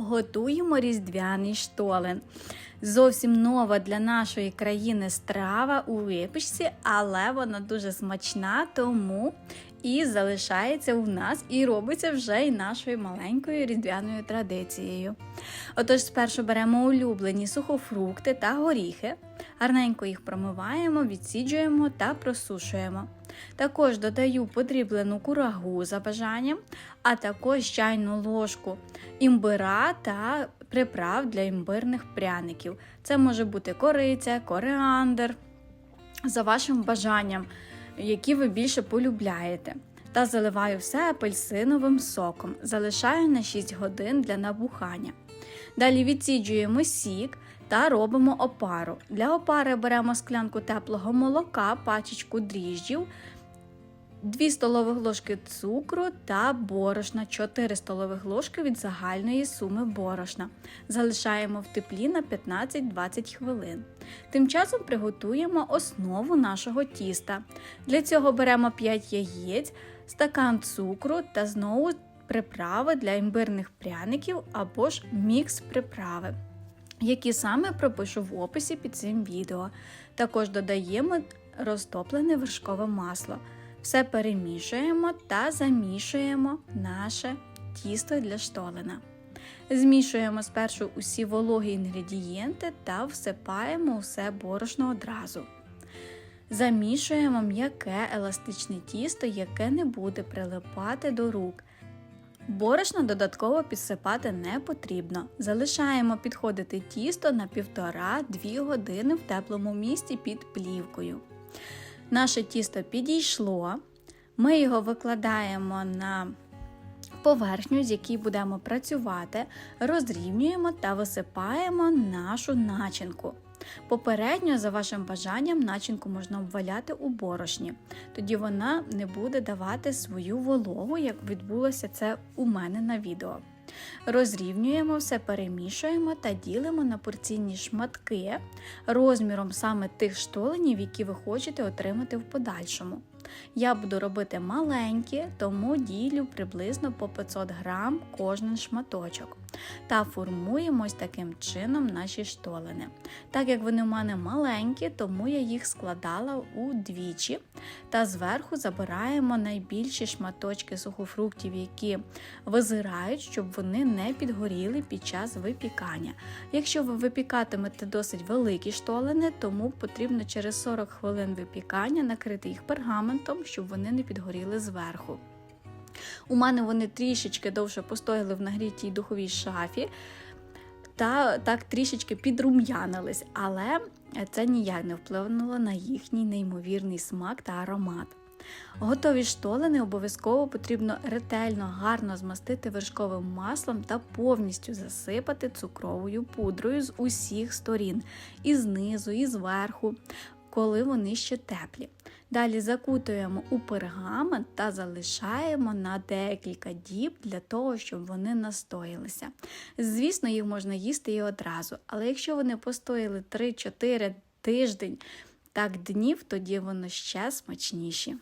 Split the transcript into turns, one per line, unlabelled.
Готуємо різдвяний штолен. Зовсім нова для нашої країни страва у випічці, але вона дуже смачна, тому і залишається у нас і робиться вже і нашою маленькою різдвяною традицією. Отож, спершу беремо улюблені сухофрукти та горіхи, гарненько їх промиваємо, відсіджуємо та просушуємо. Також додаю подріблену курагу за бажанням, а також чайну ложку імбира та приправ для імбирних пряників. Це може бути кориця, коріандр, за вашим бажанням, які ви більше полюбляєте. Та заливаю все апельсиновим соком. Залишаю на 6 годин для набухання. Далі відсіджуємо сік та робимо опару. Для опари беремо склянку теплого молока, пачечку дріжджів, 2 столових ложки цукру та борошна, 4 столових ложки від загальної суми борошна. Залишаємо в теплі на 15-20 хвилин. Тим часом приготуємо основу нашого тіста. Для цього беремо 5 яєць, стакан цукру та знову приправи для імбирних пряників або ж мікс приправи. Які саме пропишу в описі під цим відео. Також додаємо розтоплене вершкове масло. Все перемішуємо та замішуємо наше тісто для штолена. Змішуємо спершу усі вологі інгредієнти та всипаємо все борошно одразу. Замішуємо м'яке еластичне тісто, яке не буде прилипати до рук. Борошно додатково підсипати не потрібно. Залишаємо підходити тісто на 1,5-2 години в теплому місці під плівкою. Наше тісто підійшло, ми його викладаємо на поверхню, з якій будемо працювати, розрівнюємо та висипаємо нашу начинку. Попередньо, за вашим бажанням, начинку можна обваляти у борошні, тоді вона не буде давати свою вологу, як відбулося це у мене на відео. Розрівнюємо все, перемішуємо та ділимо на порційні шматки розміром саме тих штоленів, які ви хочете отримати в подальшому. Я буду робити маленькі, тому ділю приблизно по 500 грам кожен шматочок. Та формуємось таким чином наші штолени. Так як вони в мене маленькі, тому я їх складала удвічі. Та зверху забираємо найбільші шматочки сухофруктів, які визирають, щоб вони не підгоріли під час випікання. Якщо ви випікатимете досить великі штолени, тому потрібно через 40 хвилин випікання накрити їх пергаментом, щоб вони не підгоріли зверху. У мене вони трішечки довше постояли в нагрітій духовій шафі та так трішечки підрум'янились, але це ніяк не вплинуло на їхній неймовірний смак та аромат. Готові штолени обов'язково потрібно ретельно гарно змастити вершковим маслом та повністю засипати цукровою пудрою з усіх сторін, і знизу, і зверху, коли вони ще теплі. Далі закутуємо у пергамент та залишаємо на декілька діб для того, щоб вони настоїлися. Звісно, їх можна їсти і одразу, але якщо вони постояли 3-4 тиждень, так днів, тоді воно ще смачніші.